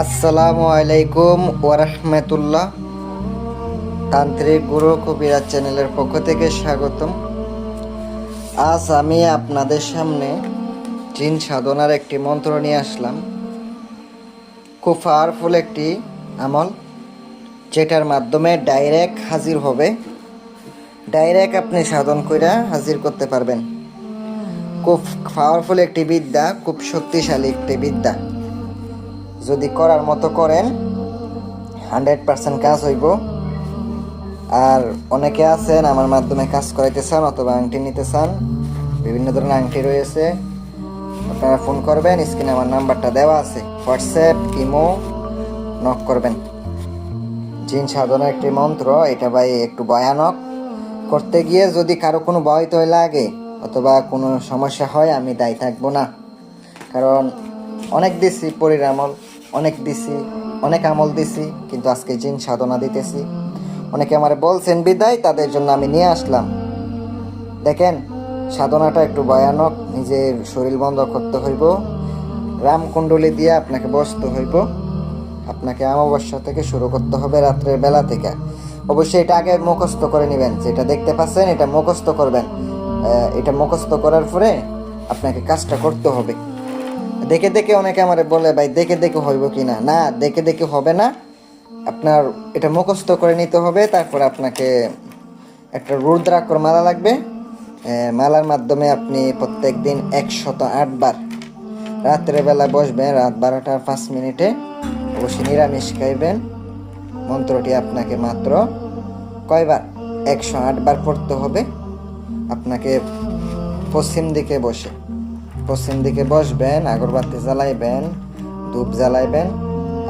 আসসালামু আলাইকুম ওরহমতুল্লাহ তান্ত্রিক গুরু কবিরাজ চ্যানেলের পক্ষ থেকে স্বাগতম। আজ আমি আপনাদের সামনে জিন সাধনার একটি মন্ত্র নিয়ে আসলাম। খুব পাওয়ারফুল একটি আমল, যেটার মাধ্যমে ডাইরেক্ট হাজির হবে। ডাইরেক্ট আপনি সাধন করে হাজির করতে পারবেন। খুব পাওয়ারফুল একটি বিদ্যা, খুব শক্তিশালী একটি বিদ্যা। যদি করার মতো করেন, হান্ড্রেড পার্সেন্ট কাজ হইব। আর অনেকে আছেন, আমার মাধ্যমে কাজ করাইতে চান অথবা আংটি নিতে চান, বিভিন্ন ধরনের আংটি রয়েছে। আপনারা ফোন করবেন, স্ক্রিনে আমার নাম্বারটা দেওয়া আছে। হোয়াটসঅ্যাপ, ইমো, নক করবেন। জিন সাধনা একটি মন্ত্র, এটা ভাই একটু ভয়ানক। করতে গিয়ে যদি কারও কোনো ভয় তয় লাগে অথবা কোনো সমস্যা হয়, আমি দায়ী থাকব না। কারণ অনেক দিছি, পরীর আমল, অনেক দিছি, অনেক আমল দিছি, কিন্তু আজকে জিন সাধনা দিতেছি। অনেকে আমার বলছেন, বিদায়, তাদের জন্য আমি নিয়ে আসলাম। দেখেন, সাধনাটা একটু ভয়ানক, নিজের শরীর বন্ধ করতে হইব, রামকুণ্ডলি দিয়ে আপনাকে বসতে হইব, আপনাকে অমাবস্যা থেকে শুরু করতে হবে রাত্রের বেলা থেকে। অবশ্যই এটা আগে মুখস্থ করে নেবেন, যেটা দেখতে পাচ্ছেন, এটা মুখস্থ করবেন। এটা মুখস্থ করার পরে আপনাকে কাজটা করতে হবে। দেখে দেখে অনেকে আমার বলে, ভাই, দেখে দেখে হইব কি না? না, দেখে দেখে হবে না। আপনার এটা মুখস্থ করে নিতে হবে। তারপর আপনাকে একটা রুদ্রাক্ষর মালা লাগবে। মালার মাধ্যমে আপনি প্রত্যেক দিন একশত আটবার রাত্রের বেলা বসবেন, রাত বারোটার পাঁচ মিনিটে। অবশ্যই নিরামিষ খাইবেন। মন্ত্রটি আপনাকে মাত্র কয়বার? একশো আটবার পড়তে হবে। আপনাকে পশ্চিম দিকে বসে। পশ্চিম দিকে বসবেন, আগরবাতি জ্বালাইবেন, ধূপ জ্বালাইবেন,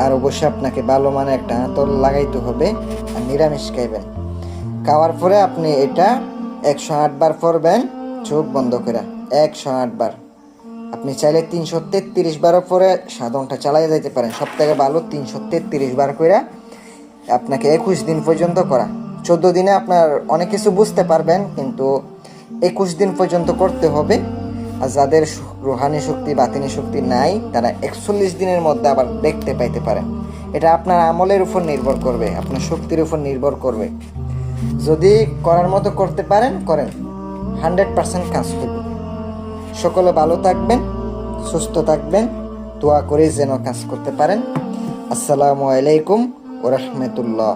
আর অবশ্যই আপনাকে ভালো মানে একটা আতর লাগাইতে হবে আর নিরামিষ খাইবেন। খাওয়ার পরে আপনি এটা একশো আটবার পড়বেন চোখ বন্ধ করে একশো আটবার আপনি চাইলে তিনশো তেত্রিশ বারও পরে সাধনটা চালাই যাইতে পারেন। সব থেকে ভালো তিনশো তেত্রিশ বার করে আপনাকে একুশ দিন পর্যন্ত করা। চোদ্দ দিনে আপনার অনেক কিছু বুঝতে পারবেন, কিন্তু একুশ দিন পর্যন্ত করতে হবে। আর যাদের রুহানি শক্তি, বাতিনি শক্তি নাই, তারা একচল্লিশ দিনের মধ্যে আবার দেখতে পাইতে পারেন এটা আপনার আমলের উপর নির্ভর করবে, আপনার শক্তির উপর নির্ভর করবে। যদি করার মতো করতে পারেন, করেন। হান্ড্রেড পার্সেন্ট কাজ করবে। সকলে ভালো থাকবেন, সুস্থ থাকবেন, দোয়া করে যেন কাজ করতে পারেন। আসসালামু আলাইকুম ওরহমতুল্লাহ